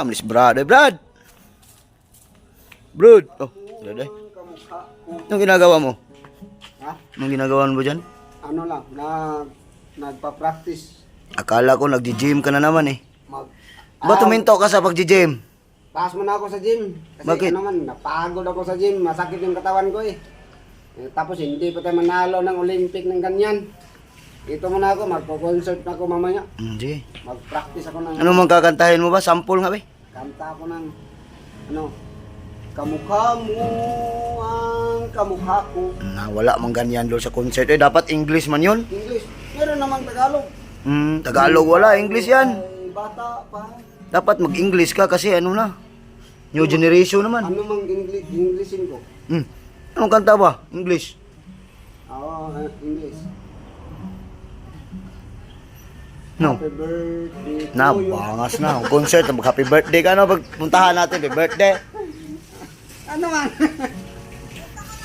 Amlis Brad. Eh, Brad. Brad. Oh, Brad eh. Anong ginagawa mo? Ha? Anong ginagawa mo dyan? Ano lang, nag, nagpa-practice. Akala ko nagji-gym ka na naman eh. Mag, Ba tuminto ka sa pagji-gym? Pass mo na ako sa gym. Kasi Bakit? ano man, napagod ako sa gym. Masakit yung katawan ko eh. Eh, Tapos hindi pa tayo manalo ng Olympic ng ganyan. Dito muna ako, magpo-concert na ako mamaya. Hindi. Mag-practice ako ng Ano mang kakantahin mo ba? Sample nga be. Kanta ako ng ano, kamukha mo ang kamukha ko. Na, wala mang ganyan doon sa concert. Eh, dapat English man yun. English, pero namang Tagalog. Hmm, Tagalog wala. English yan. Ay, bata pa. Dapat mag-English ka kasi ano na. New generation naman. Ano mang English, Englishin ko? Hmm. Anong kanta ba? English. Oo, uh, English. No. Happy birthday to Na, you. bangas na. Ang concert, mag happy birthday ka na. Pagpuntahan natin, happy birthday. Ano man?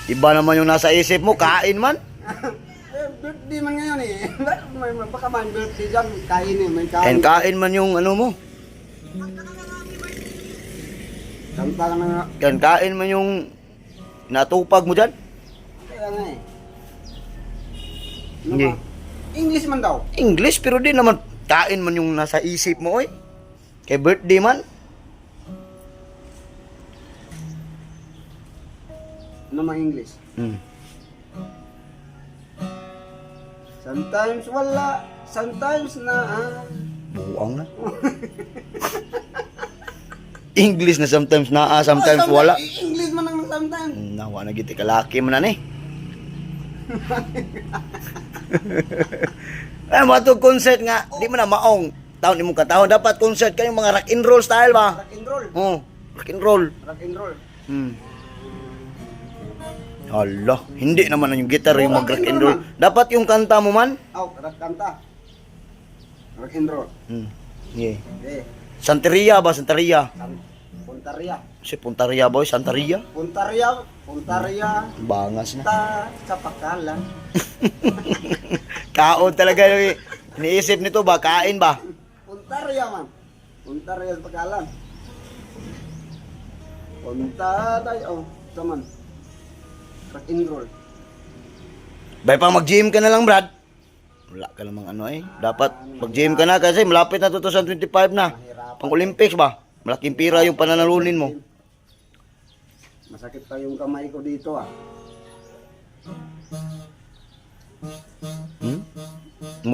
Iba naman yung nasa isip mo, kain man. eh, birthday man ngayon eh. may, baka may birthday dyan, kain eh, may kain. And kain man yung ano mo. Kanta ka na. Yan, kain man yung natupag mo dyan. Kaya nga eh. Ano Hindi. ba? English man daw. English, pero di naman kain man yung nasa isip mo, oy. Kay birthday man. Ano mang English? Hmm. Sometimes wala, sometimes na. Buang na. English na sometimes naa, sometimes Oh, wala. sometimes- English man ang sometimes. Nawa na giti kalaki man na ni. Ay, matug concert nga, di mo na maong. Taon imong katahon dapat concert kayo mga rock and roll style ba? Rock and roll. Oh, rock and roll. Rock and roll. Hmm. Hala, hindi naman na yung guitar yung mag rock and roll. Dapat yung kanta mo man. Out, rock kanta. Rock and roll. Hmm. Yeah. Okay. Santeria ba? Santeria. San- Puntaria. Si Puntaria boy, Santeria. Puntaria, Puntaria, Bangas na. ta sa pakalan. Kaon talaga yung iniisip nito ba? Kain ba? Puntaria man. Puntaria sa pakalan. Punta tayo. Oh, saman. Rock and roll. Bay pang mag-gym ka na lang, Brad. Wala ka namang ano eh. Dapat mag-gym ka na kasi malapit na 2025 na. Pang Olympics ba? Malaking pira yung pananalunin mo. Masakit pa yung kamay ko dito ah.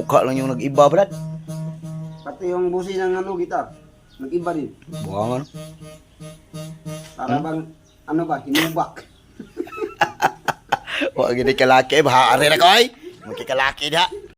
Mukha lang yung nag-iba, Brad. Pati yung busi ng ano gitar. Nag-iba din. Buwangan. Para bang, ano ba, hinubak. Wag gini kalaki, bahari na ko ay. Magkikalaki da.